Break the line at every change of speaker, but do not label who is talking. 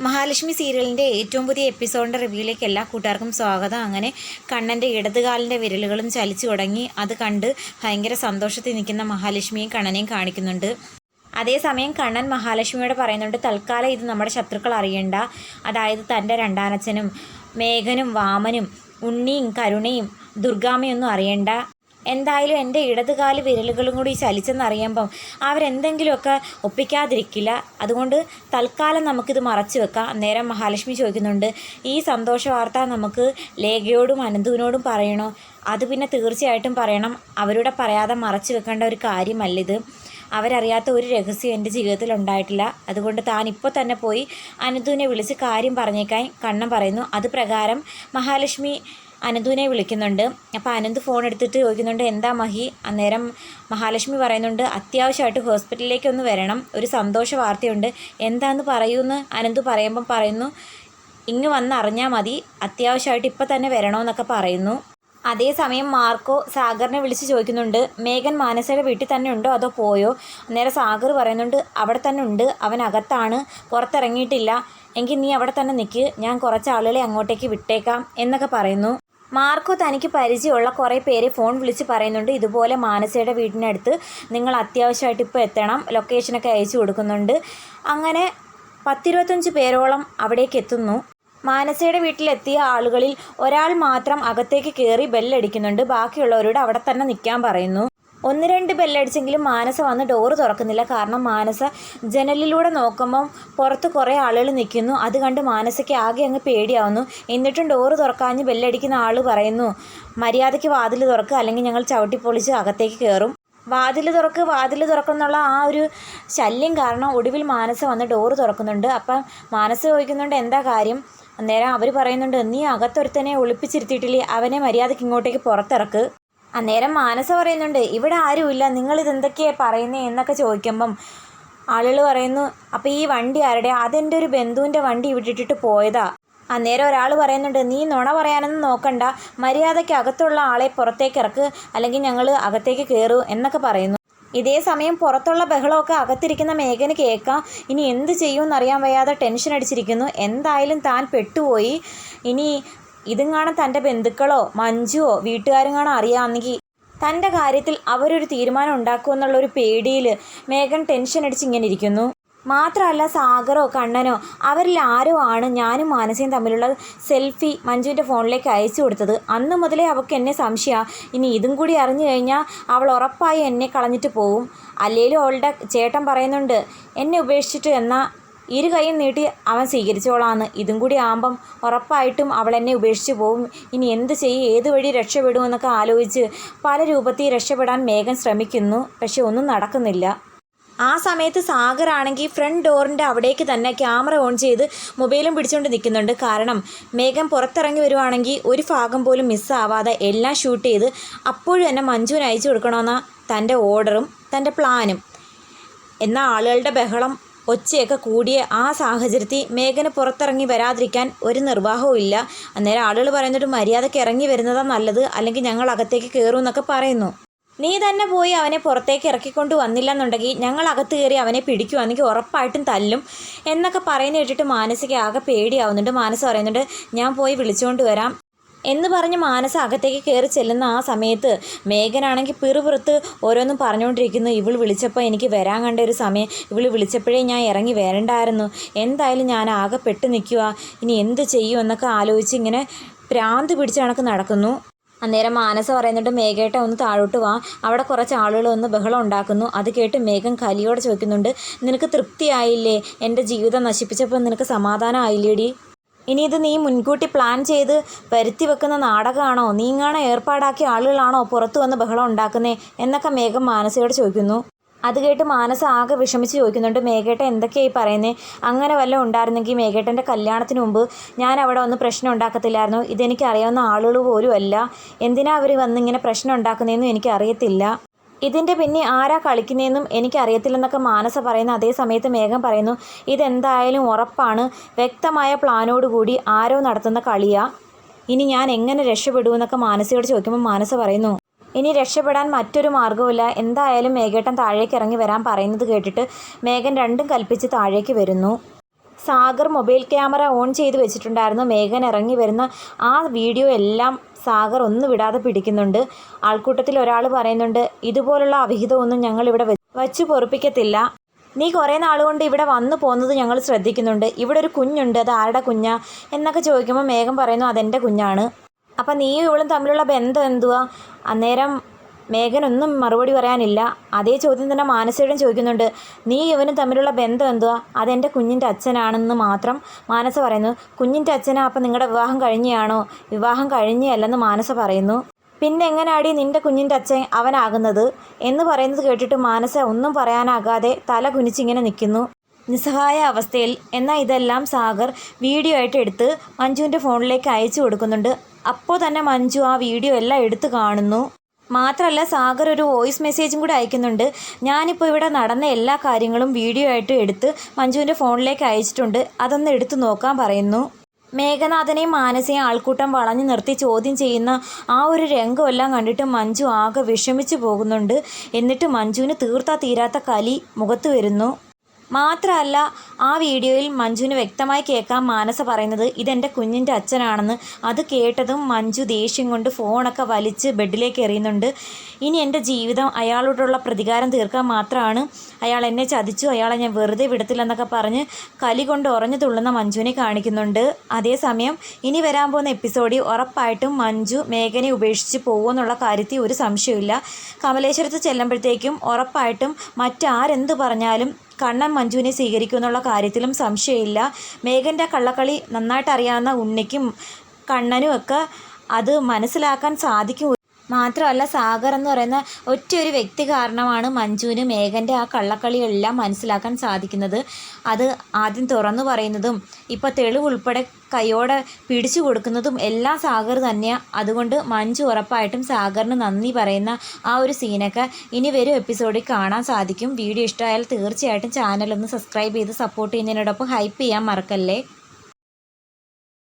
മഹാലക്ഷ്മി സീരിയലിന്റെ ഏറ്റവും പുതിയ എപ്പിസോഡിന്റെ റിവ്യൂയിലേക്ക് എല്ലാ കൂട്ടുകാർക്കും സ്വാഗതം. അങ്ങനെ കണ്ണന്റെ ഇടതുകാലിന്റെ വിരലുകളും ചലിച്ചു തുടങ്ങി. അത് കണ്ട് ഭയങ്കര സന്തോഷത്തിൽ നിൽക്കുന്ന മഹാലക്ഷ്മിയും കണ്ണനെയും കാണിക്കുന്നുണ്ട്. അതേസമയം കണ്ണൻ മഹാലക്ഷ്മിയോട് പറയുന്നുണ്ട് തൽക്കാലം ഇത് നമ്മുടെ ശത്രുക്കൾ അറിയണ്ട. അതായത് തന്റെ രണ്ടാനച്ഛനും മേഘനും വാമനും ഉണ്ണിയും കരുണയും ദുർഗാമയൊന്നും അറിയണ്ട. എന്തായാലും എന്റെ ഇടതുകാൽ വിരലുകളും കൂടി ചലിച്ചെന്നറിയുമ്പം അവരെന്തെങ്കിലുമൊക്കെ ഒപ്പിക്കാതിരിക്കില്ല. അതുകൊണ്ട് തൽക്കാലം നമുക്കിത് മറച്ചു വെക്കാം. അന്നേരം മഹാലക്ഷ്മി ചോദിക്കുന്നുണ്ട് ഈ സന്തോഷ വാർത്ത നമുക്ക് ലേഖയോടും അനന്തുവിനോടും പറയണോ? അത് പിന്നെ തീർച്ചയായിട്ടും പറയണം. അവരോട് പറയാതെ മറച്ചു വെക്കേണ്ട ഒരു കാര്യമല്ലിത്. അവരറിയാത്ത ഒരു രഹസ്യം എന്റെ ജീവിതത്തിൽ ഉണ്ടായിട്ടില്ല. അതുകൊണ്ട് താൻ ഇപ്പോൾ തന്നെ പോയി അനന്തുവിനെ വിളിച്ച് കാര്യം പറഞ്ഞേക്കാൻ കണ്ണം പറയുന്നു. അത് പ്രകാരം മഹാലക്ഷ്മി അനന്തുവിനെ വിളിക്കുന്നുണ്ട്. അപ്പോൾ അനന്ത് ഫോൺ എടുത്തിട്ട് ചോദിക്കുന്നുണ്ട് എന്താ മഹി? അന്നേരം മഹാലക്ഷ്മി പറയുന്നുണ്ട് അത്യാവശ്യമായിട്ട് ഹോസ്പിറ്റലിലേക്ക് ഒന്ന് വരണം. ഒരു സന്തോഷ വാർത്തയുണ്ട്. എന്താന്ന് പറയൂന്ന്? അനന്ത് പറയുമ്പം പറയുന്നു ഇങ്ങ് വന്ന് അറിഞ്ഞാൽ മതി. അത്യാവശ്യമായിട്ട് ഇപ്പം തന്നെ വരണമെന്നൊക്കെ പറയുന്നു. അതേസമയം മാർക്കോ സാഗറിനെ വിളിച്ച് ചോദിക്കുന്നുണ്ട് മേഘൻ മാനസയുടെ വീട്ടിൽ തന്നെ ഉണ്ടോ അതോ പോയോ? അന്നേരം സാഗർ പറയുന്നുണ്ട് അവിടെ തന്നെ ഉണ്ട്. അവൻ അകത്താണ്. പുറത്തിറങ്ങിയിട്ടില്ല. എങ്കിൽ നീ അവിടെ തന്നെ നിൽക്ക് ഞാൻ കുറച്ച് ആളുകളെ അങ്ങോട്ടേക്ക് വിട്ടേക്കാം എന്നൊക്കെ പറയുന്നു. മാർക്കോ തനിക്ക് പരിചയമുള്ള കുറേ പേര് ഫോൺ വിളിച്ച് പറയുന്നുണ്ട്. ഇതുപോലെ മാനസയുടെ വീടിനടുത്ത് നിങ്ങൾ അത്യാവശ്യമായിട്ട് ഇപ്പോൾ എത്തണം. ലൊക്കേഷനൊക്കെ അയച്ചു കൊടുക്കുന്നുണ്ട്. അങ്ങനെ പത്തിരുപത്തഞ്ച് പേരോളം അവിടേക്ക് എത്തുന്നു. മാനസയുടെ വീട്ടിലെത്തിയ ആളുകളിൽ ഒരാൾ മാത്രം അകത്തേക്ക് കയറി ബെല്ലടിക്കുന്നുണ്ട് ബാക്കിയുള്ളവരോട് അവിടെ തന്നെ നിൽക്കാൻ പറയുന്നു. ഒന്ന് രണ്ട് ബെല്ലടിച്ചെങ്കിലും മാനസ വന്ന് ഡോറ് തുറക്കുന്നില്ല. കാരണം മാനസ ജനലിലൂടെ നോക്കുമ്പം പുറത്ത് കുറേ ആളുകൾ നിൽക്കുന്നു. അത് കണ്ട് മാനസയ്ക്ക് ആകെ അങ്ങ് പേടിയാവുന്നു. എന്നിട്ടും ഡോറ് തുറക്കാഞ്ഞ് ബെല്ലടിക്കുന്ന ആൾ പറയുന്നു മര്യാദയ്ക്ക് വാതിൽ തുറക്കുക അല്ലെങ്കിൽ ഞങ്ങൾ ചവിട്ടിപ്പൊളിച്ച് അകത്തേക്ക് കയറും വാതിൽ തുറക്ക് വാതിൽ തുറക്കുന്നുള്ള ആ ഒരു ശല്യം കാരണം ഒടുവിൽ മാനസ വന്ന് ഡോറ് തുറക്കുന്നുണ്ട്. അപ്പം മാനസ ചോദിക്കുന്നുണ്ട് എന്താ കാര്യം? അന്നേരം അവർ പറയുന്നുണ്ട് നീ അകത്തൊരുത്തനെ ഒളിപ്പിച്ചിരുത്തിയിട്ടില്ലേ? അവനെ മര്യാദയ്ക്ക് ഇങ്ങോട്ടേക്ക് പുറത്തിറക്ക്. അന്നേരം മാനസ പറയുന്നുണ്ട് ഇവിടെ ആരുമില്ല നിങ്ങളിതെന്തൊക്കെയാണ് പറയുന്നത് എന്നൊക്കെ ചോദിക്കുമ്പം ആളുകൾ പറയുന്നു അപ്പോൾ ഈ വണ്ടി ആരുടെ? അതെന്റെ ഒരു ബന്ധുവിന്റെ വണ്ടി വിട്ടിട്ടിട്ട് പോയതാ. അന്നേരം ഒരാൾ പറയുന്നുണ്ട് നീ നുണ പറയാനൊന്നും നോക്കണ്ട മര്യാദയ്ക്ക് അകത്തുള്ള ആളെ പുറത്തേക്ക് ഇറക്ക് അല്ലെങ്കിൽ ഞങ്ങൾ അകത്തേക്ക് കയറൂ എന്നൊക്കെ പറയുന്നു. ഇതേ സമയം പുറത്തുള്ള ബഹളമൊക്കെ അകത്തിരിക്കുന്ന മേഘന് കേൾക്കാം ഇനി എന്ത് ചെയ്യുമെന്നറിയാൻ വയ്യാതെ ടെൻഷൻ അടിച്ചിരിക്കുന്നു എന്തായാലും താൻ പെട്ടുപോയി ഇനി ഇതും കാണാൻ തന്റെ ബന്ധുക്കളോ മഞ്ജുവോ വീട്ടുകാരും കാണാൻ അറിയാമെങ്കിൽ തന്റെ കാര്യത്തിൽ അവരൊരു തീരുമാനം ഉണ്ടാക്കുമെന്നുള്ളൊരു പേടിയിൽ മേഘൻ ടെൻഷൻ അടിച്ച് ഇങ്ങനെ ഇരിക്കുന്നു. മാത്രമല്ല സാഗറോ കണ്ണനോ അവരിൽ ആരോ ആണ് ഞാനും മാനസയും തമ്മിലുള്ള സെൽഫി മഞ്ജുവിന്റെ ഫോണിലേക്ക് അയച്ചു കൊടുത്തത്. അന്ന് മുതലേ അവൾക്ക് എന്നെ സംശയമാണ് ഇനി ഇതും കൂടി അറിഞ്ഞു കഴിഞ്ഞാൽ അവൾ ഉറപ്പായി എന്നെ കളഞ്ഞിട്ട് പോവും. അല്ലേലും അവളുടെ ചേട്ടൻ പറയുന്നുണ്ട് എന്നെ ഉപേക്ഷിച്ചിട്ട് എന്നാൽ ഇരു കൈയും നീട്ടി അവൻ സ്വീകരിച്ചോളാന്ന് ഇതും കൂടി ആകുമ്പം ഉറപ്പായിട്ടും അവൾ എന്നെ ഉപേക്ഷിച്ച് പോകും ഇനി എന്ത് ചെയ്യും? ഏത് വഴി രക്ഷപ്പെടുമെന്നൊക്കെ ആലോചിച്ച് പല രൂപത്തിൽ രക്ഷപ്പെടാൻ മേഘൻ ശ്രമിക്കുന്നു. പക്ഷെ ഒന്നും നടക്കുന്നില്ല. ആ സമയത്ത് സാഗർ ആണെങ്കിൽ ഫ്രണ്ട് ഡോറിന്റെ അവിടേക്ക് തന്നെ ക്യാമറ ഓൺ ചെയ്ത് മൊബൈലും പിടിച്ചുകൊണ്ട് നിൽക്കുന്നുണ്ട്. കാരണം മേഘം പുറത്തിറങ്ങി വരുവാണെങ്കിൽ ഒരു ഭാഗം പോലും മിസ്സാവാതെ എല്ലാം ഷൂട്ട് ചെയ്ത് അപ്പോഴും തന്നെ മഞ്ജുവിന് അയച്ചു കൊടുക്കണമെന്ന തന്റെ ഓർഡറും തന്റെ പ്ലാനും. എന്നാൽ ആളുകളുടെ ബഹളം ഒച്ചയൊക്കെ കൂടിയ ആ സാഹചര്യത്തിൽ മേഘന പുറത്തിറങ്ങി വരാതിരിക്കാൻ ഒരു നിർവാഹവും ഇല്ല. അന്നേരം ആളുകൾ പറയുന്നൊരു മര്യാദയ്ക്ക് ഇറങ്ങി വരുന്നതാണ് നല്ലത്. അല്ലെങ്കിൽ ഞങ്ങൾ അകത്തേക്ക് കയറും എന്നൊക്കെ പറയുന്നു. നീ തന്നെ പോയി അവനെ പുറത്തേക്ക് ഇറക്കിക്കൊണ്ട് വന്നില്ലെന്നുണ്ടെങ്കിൽ ഞങ്ങൾ അകത്ത് കയറി അവനെ പിടിക്കുവാണെങ്കിൽ ഉറപ്പായിട്ടും തല്ലും എന്നൊക്കെ പറയുന്ന കേട്ടിട്ട് മാനസിക ആകെ പേടിയാവുന്നുണ്ട്. മാനസ് പറയുന്നുണ്ട് ഞാൻ പോയി വിളിച്ചുകൊണ്ട് വരാം. എന്ന് പറഞ്ഞ് മാനസ അകത്തേക്ക് കയറി ചെല്ലുന്ന ആ സമയത്ത് മേഘനാണെങ്കിൽ പിറുപിറുത്ത് ഓരോന്നും പറഞ്ഞുകൊണ്ടിരിക്കുന്നു. ഇവൾ വിളിച്ചപ്പോൾ എനിക്ക് വരാൻ കണ്ട ഒരു സമയം. ഇവൾ വിളിച്ചപ്പോഴേ ഞാൻ ഇറങ്ങി വരണ്ടായിരുന്നു. എന്തായാലും ഞാൻ ആകെ പെട്ട് നിൽക്കുക ഇനി എന്ത് ചെയ്യും എന്നൊക്കെ ആലോചിച്ച് ഇങ്ങനെ പ്രാന്ത് പിടിച്ച് കണക്ക് നടക്കുന്നു. അന്നേരം മാനസ പറയുന്നുണ്ട് മേഘേട്ട ഒന്ന് താഴോട്ട് വാ. അവിടെ കുറച്ച് ആളുകൾ ഒന്ന് ബഹളം ഉണ്ടാക്കുന്നു. അത് കേട്ട് മേഘം കലിയോടെ ചോദിക്കുന്നുണ്ട് നിനക്ക് തൃപ്തിയായില്ലേ? എന്റെ ജീവിതം നശിപ്പിച്ചപ്പോൾ നിനക്ക് സമാധാനം ആയില്ലേടി? ഇനി ഇത് നീ മുൻകൂട്ടി പ്ലാൻ ചെയ്ത് വരുത്തി വെക്കുന്ന നാടകമാണോ? നീങ്ങാണോ ഏർപ്പാടാക്കിയ ആളുകളാണോ പുറത്തു വന്ന് ബഹളം ഉണ്ടാക്കുന്നേ? എന്നൊക്കെ മേഘം മാനസയോട് ചോദിക്കുന്നു. അത് കേട്ട് മാനസ ആകെ വിഷമിച്ച് ചോദിക്കുന്നുണ്ട് മേഘേട്ട എന്തൊക്കെയായി പറയുന്നത് അങ്ങനെ വല്ലതും ഉണ്ടായിരുന്നെങ്കിൽ മേഘേട്ടന്റെ കല്യാണത്തിന് മുമ്പ് ഞാൻ അവിടെ വന്ന് പ്രശ്നം ഉണ്ടാക്കത്തില്ലായിരുന്നു. ഇതെനിക്ക് അറിയാവുന്ന ആളുകൾ പോലും അല്ല. എന്തിനാ അവർ വന്ന് ഇങ്ങനെ പ്രശ്നം ഉണ്ടാക്കുന്നതെന്നും എനിക്ക് അറിയത്തില്ല ഇതിന്റെ പിന്നെ ആരാ കളിക്കുന്നതെന്നും എനിക്കറിയത്തില്ലെന്നൊക്കെ മാനസ പറയുന്ന അതേ സമയത്ത് മേഘം പറയുന്നു ഇതെന്തായാലും ഉറപ്പാണ്. വ്യക്തമായ പ്ലാനോടുകൂടി ആരോ നടത്തുന്ന കളിയാ. ഇനി ഞാൻ എങ്ങനെ രക്ഷപ്പെടുമെന്നൊക്കെ മാനസയോട് ചോദിക്കുമ്പോൾ മാനസ പറയുന്നു ഇനി രക്ഷപ്പെടാൻ മറ്റൊരു മാർഗവുമില്ല. എന്തായാലും മേഘേട്ടൻ താഴേക്ക് ഇറങ്ങി വരാൻ പറയുന്നത് കേട്ടിട്ട് മേഘൻ രണ്ടും കൽപ്പിച്ച് താഴേക്ക് വരുന്നു. സാഗർ മൊബൈൽ ക്യാമറ ഓൺ ചെയ്ത് വെച്ചിട്ടുണ്ടായിരുന്നു. മേഘൻ ഇറങ്ങി വരുന്ന ആ വീഡിയോ എല്ലാം സാഗർ ഒന്നും വിടാതെ പിടിക്കുന്നുണ്ട്. ആൾക്കൂട്ടത്തിൽ ഒരാൾ പറയുന്നുണ്ട് ഇതുപോലുള്ള അവിഹിതമൊന്നും ഞങ്ങൾ ഇവിടെ വച്ചു പൊറുപ്പിക്കത്തില്ല. നീ കുറേ നാളുകൊണ്ട് ഇവിടെ വന്നു പോകുന്നത് ഞങ്ങൾ ശ്രദ്ധിക്കുന്നുണ്ട്. ഇവിടെ ഒരു കുഞ്ഞുണ്ട്. അത് ആരുടെ കുഞ്ഞാ? എന്നൊക്കെ ചോദിക്കുമ്പോൾ മേഘം പറയുന്നു അതെന്റെ കുഞ്ഞാണ്. അപ്പം നീയും ഇവളും തമ്മിലുള്ള ബന്ധം എന്തുവാ? അന്നേരം മേഘനൊന്നും മറുപടി പറയാനില്ല. അതേ ചോദ്യം തന്നെ മാനസയോടും ചോദിക്കുന്നുണ്ട്. നീ ഇവനും തമ്മിലുള്ള ബന്ധം എന്തുവാ? അതെന്റെ കുഞ്ഞിന്റെ അച്ഛനാണെന്ന് മാത്രം മാനസ പറയുന്നു. കുഞ്ഞിന്റെ അച്ഛനാ അപ്പം നിങ്ങളുടെ വിവാഹം കഴിഞ്ഞാണോ വിവാഹം കഴിഞ്ഞയല്ലെന്ന് മാനസ പറയുന്നു. പിന്നെ എങ്ങനെയാടി നിന്റെ കുഞ്ഞിന്റെ അച്ഛൻ അവനാകുന്നത്? എന്ന് പറയുന്നത് കേട്ടിട്ട് മാനസ ഒന്നും പറയാനാകാതെ തല കുനിച്ചിങ്ങനെ നിൽക്കുന്നു. നിസ്സഹായ അവസ്ഥയിൽ എന്നാൽ ഇതെല്ലാം സാഗർ വീഡിയോ ആയിട്ട് എടുത്ത് മഞ്ജുവിന്റെ ഫോണിലേക്ക് അയച്ചു കൊടുക്കുന്നുണ്ട്. അപ്പോൾ തന്നെ മഞ്ജു ആ വീഡിയോ എല്ലാം എടുത്തു കാണുന്നു. മാത്രമല്ല സാഗർ ഒരു വോയിസ് മെസ്സേജും കൂടി അയക്കുന്നുണ്ട്. ഞാനിപ്പോൾ ഇവിടെ നടന്ന എല്ലാ കാര്യങ്ങളും വീഡിയോ ആയിട്ട് എടുത്ത് മഞ്ജുവിന്റെ ഫോണിലേക്ക് അയച്ചിട്ടുണ്ട്. അതൊന്ന് എടുത്തു നോക്കാൻ പറയുന്നു. മേഘനാഥനെയും മാനസയും ആൾക്കൂട്ടം വളഞ്ഞു നിർത്തി ചോദ്യം ചെയ്യുന്ന ആ ഒരു രംഗമെല്ലാം കണ്ടിട്ട് മഞ്ജു ആകെ വിഷമിച്ചു പോകുന്നുണ്ട്. എന്നിട്ട് മഞ്ജുവിന് തീർത്താ തീരാത്ത കലി മുഖത്ത് വരുന്നു. മാത്രമല്ല ആ വീഡിയോയിൽ മഞ്ജുവിന് വ്യക്തമായി കേൾക്കാൻ മാനസ പറയുന്നത് ഇതെന്റെ കുഞ്ഞിന്റെ അച്ഛനാണെന്ന്. അത് കേട്ടതും മഞ്ജു ദേഷ്യം കൊണ്ട് ഫോണൊക്കെ വലിച്ച് ബെഡിലേക്ക് എറിയുന്നുണ്ട്. ഇനി എന്റെ ജീവിതം അയാളോടുള്ള പ്രതികാരം തീർക്കാൻ മാത്രമാണ് അയാൾ എന്നെ ചതിച്ചു അയാളെ ഞാൻ വെറുതെ വിടത്തില്ലെന്നൊക്കെ പറഞ്ഞ് കലി കൊണ്ട് ഉറഞ്ഞു തുള്ളുന്ന മഞ്ജുവിനെ കാണിക്കുന്നുണ്ട്. അതേസമയം ഇനി വരാൻ പോകുന്ന എപ്പിസോഡിൽ ഉറപ്പായിട്ടും മഞ്ജു മേഘനെ ഉപേക്ഷിച്ച് പോകുമെന്നുള്ള കാര്യത്തിൽ ഒരു സംശയമില്ല കമലേശ്വരത്ത് ചെല്ലുമ്പോഴത്തേക്കും ഉറപ്പായിട്ടും മറ്റാരെന്ത് പറഞ്ഞാലും കണ്ണൻ മഞ്ജുവിനെ സ്വീകരിക്കുമെന്നുള്ള കാര്യത്തിലും സംശയമില്ല. മേഘന്റെ കള്ളക്കളി നന്നായിട്ട് അറിയാവുന്ന ഉണ്ണിക്കും കണ്ണനും ഒക്കെ അത് മനസ്സിലാക്കാൻ സാധിക്കും. മാത്രമല്ല സാഗർ എന്ന് പറയുന്ന ഒറ്റ ഒരു വ്യക്തി കാരണമാണ് മഞ്ജുവിന് മേഘന്റെ ആ കള്ളക്കളികളെല്ലാം മനസ്സിലാക്കാൻ സാധിക്കുന്നത്. അത് ആദ്യം തുറന്നു പറയുന്നതും ഇപ്പോൾ തെളിവ് ഉൾപ്പെടെ കൈയോടെ പിടിച്ചു കൊടുക്കുന്നതും എല്ലാം സാഗർ തന്നെയാണ് അതുകൊണ്ട് മഞ്ജു ഉറപ്പായിട്ടും സാഗറിന് നന്ദി പറയുന്ന ആ ഒരു സീനൊക്കെ ഇനി വരും എപ്പിസോഡിൽ കാണാൻ സാധിക്കും. വീഡിയോ ഇഷ്ടമായാൽ തീർച്ചയായിട്ടും ചാനലൊന്ന് സബ്സ്ക്രൈബ് ചെയ്ത് സപ്പോർട്ട് ചെയ്യുന്നതിനോടൊപ്പം ഹൈപ്പ് ചെയ്യാൻ മറക്കല്ലേ?